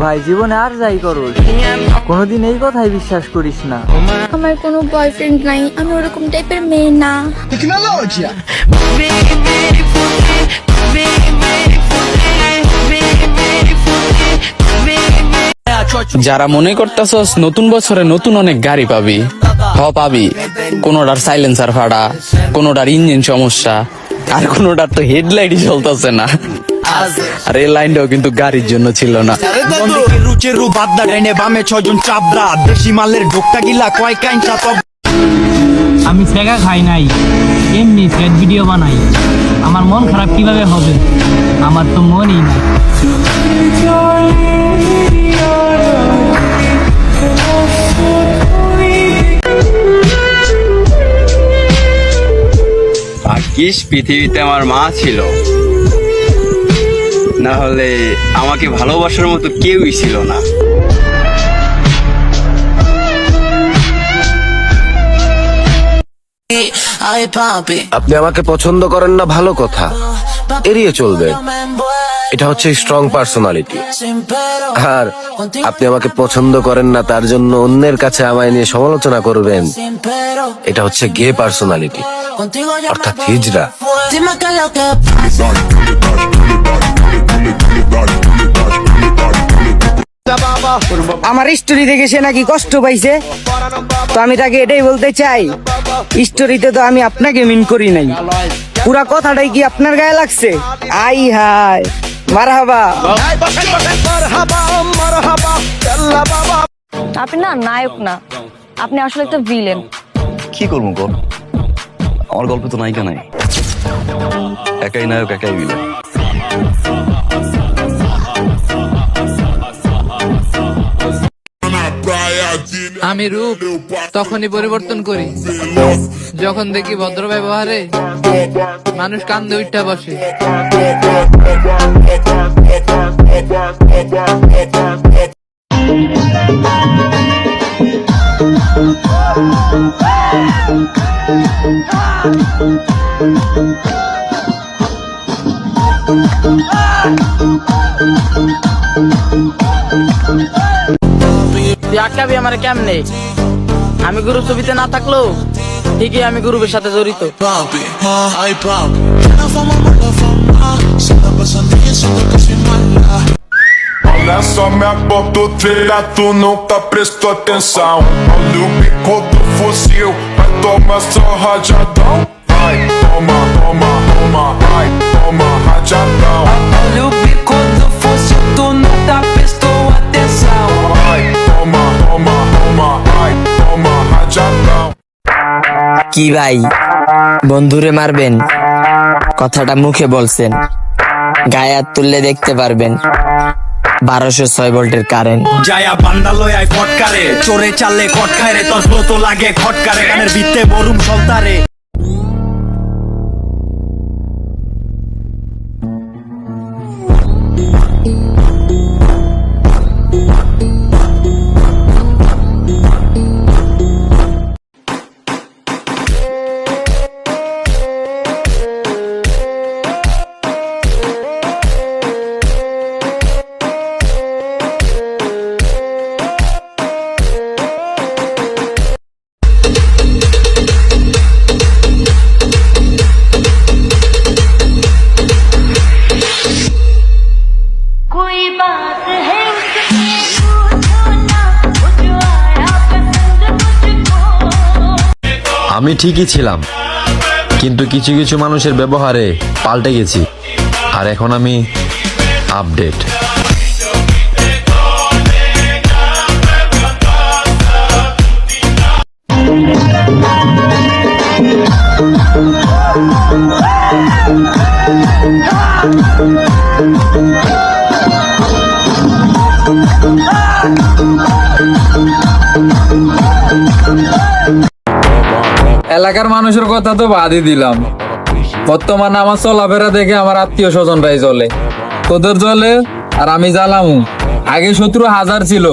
ভাই জীবনে আর যাই করোস। কোনোদিন এই কথাই বিশ্বাস করিস না। আমার কোনো বয়ফ্রেন্ড নাই আমি ওরকম টাইপের মেয়ে না। যারা মনে করতেছস নতুন বছরে নতুন অনেক গাড়ি পাবি। হ পাবি। কোনোটার সাইলেন্সার ফাড়া কোনোটার ইঞ্জিন সমস্যা আর কোনোটার তো হেডলাইটই চলতেছে না। আর এই লাইনটাও কিন্তু গাড়ির জন্য ছিল না। রুচেরু বাদ্দা ডাইনে বামে ছয়জন চাবড়া দেশি মালের ঢোকটা গিলা কয় কাইনটা তব আমি ফেগা খাই নাই। এমনি ফ্যাট ভিডিও বানাই। আমার মন খারাপ কীভাবে হবে? আমার তো মনই নাই। ভাগ্যিস পৃথিবীতে আমার মা ছিল। না হলে আমাকে ভালোবাসার মতো কেউই ছিল না। আপনি আমাকে পছন্দ করেন না ভালো কথা। এড়িয়ে চলবে। এটা হচ্ছে স্ট্রং পার্সোনালিটি আর আপনি আমাকে পছন্দ করেন না তার জন্য অন্যের কাছে আমায় নিয়ে সমালোচনা করবেন। এটা হচ্ছে গে পার্সোনালিটি অর্থাৎ হিজড়া। আমার স্টোরি দেখে সে নাকি কষ্ট পাইছে। তো আমি তাকে এটাই বলতে চাই স্টোরিতে তো আমি আপনাকে মিন করি নাই। পুরা কথাটাই কি আপনার গায়ে লাগছে? আই হাই মারহাবা। আপনি না নায়ক না আপনি আসলে একটা ভিলেন কি করব গো? আমার গল্পে তো নায়িকা নাই। একাই নায়ক একাই বিলে আমি রূপ তখনই পরিবর্তন করি। যখন দেখি ভদ্র ব্যবহারে মানুষ কান্দে উঠা বসে। তুই আটকাবি আমার কেমনে আমি গুরু ছবিতে না থাকলেও ঠিকই আমি গ্রুপের সাথে জড়িত Olha só minha bototeira, tu nunca prestou atenção. Olha o bico do fuzil, vai tomar só rajadão. কি ভাই? বন্ধুরে মারবেন? কথাটা মুখে বলছেন। গায়ে হাত তুললে দেখতে পারবেন। বারোশো ছয় ভোল্টের কারেন্ট। জায়া বান্দা লয়ায় ফটকারে। চোরে চালে খটকায় রে তো লাগে খটকারে কানের ভিত্তে বরুম সলতারে। আমি ঠিকই ছিলাম কিন্তু কিছু কিছু মানুষের ব্যবহারে পাল্টে গেছি আর এখন আমি আপডেট এলাকার মানুষের কথা তো বাদই দিলাম। বর্তমানে আমার চলাফেরা দেখে আমার আত্মীয় স্বজনরাই চলে তোদের চলে আর আমি জ্বালামু। আগে শত্রু হাজার ছিল,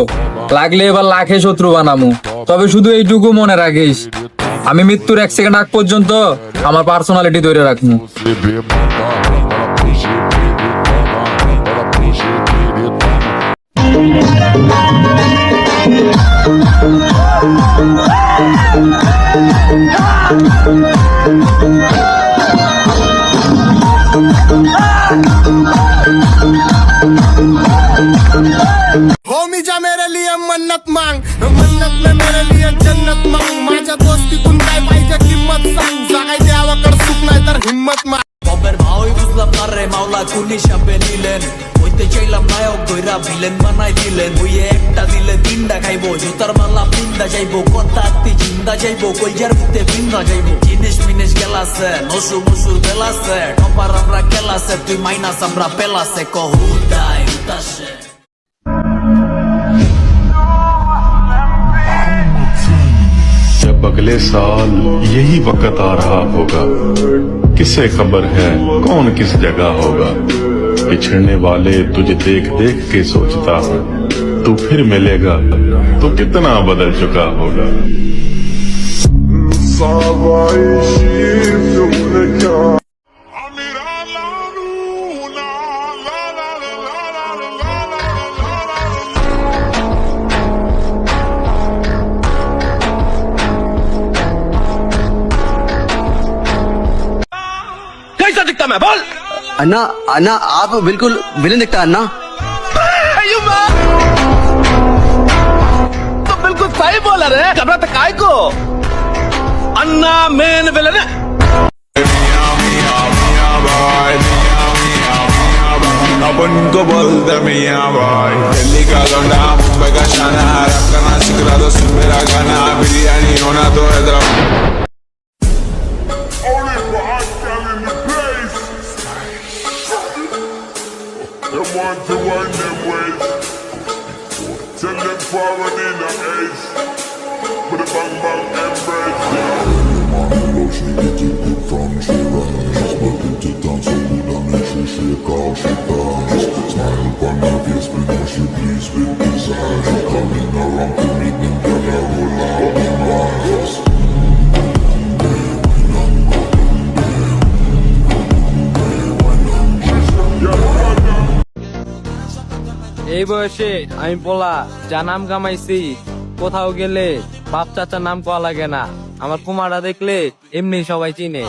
লাগলে এবার লাখে শত্রু বানামু। তবে শুধু এইটুকু মনে রাখিস, আমি মৃত্যুর এক সেকেন্ড আগ পর্যন্ত আমার পার্সোনালিটি ধরে রাখব होमीच्या मेरे लिए मन्नत मांग मन्नत में मेरे लिए जन्नत मांग माझ्या दोस्तीतून काय पाहिजे किंमत सांग जागाय द्यावाकडे सुख नाही तर हिंमत मांग बॉबर भाऊ तुझला फार रे मावला कुणी शब्द लिहिले হইতে চাইলাম নায়ক ধইরা ভিলেন বানাই দিলেন হইয়ে একটা দিলে তিনটা খাইবো জুতার মালা পিন্দা যাইবো কথা আত্মি জিন্দা যাইবো কলজার ভিতরে পিন্দা যাইবো জিনিস মিনিস গেলাছে নসু মুসুর বেলাছে টপার আমরা খেলাছে তুই মাইনাস আমরা পেলাছে কহুদাই উতাসে जब अगले साल यही वक्त आ रहा होगा किसे खबर है कौन किस जगह होगा पिछड़ने वाले तुझे देख देख के सोचता हूँ। तू फिर मिलेगा तो कितना बदल चुका होगा। अन्ना अन्ना आप बिल्कुल विलन दिखता अन्ना बिल्कुल सही बोला रे घबराता काय को अन्ना मेन विलन अपन को बोलते मियाँ भाई दिल्ली का लौंडा मुंबई का शाना रैप करना सीख रहा तो सुन मेरा गाना बिरयानी होना तो Hyderabad man to wind them ways. Send them forward in the ace. With a bang bang embrace. She get it good from she runs She's working to dance so good and then she shake all she does Smile upon her face, but now she bleeds with desire coming around এই বয়সে আমি বলা যা নাম কামাইছি, কোথাও গেলে বাপ চাচার নাম কোয়া লাগে না। আমার কুমারা দেখলে এমনি সবাই চিনে।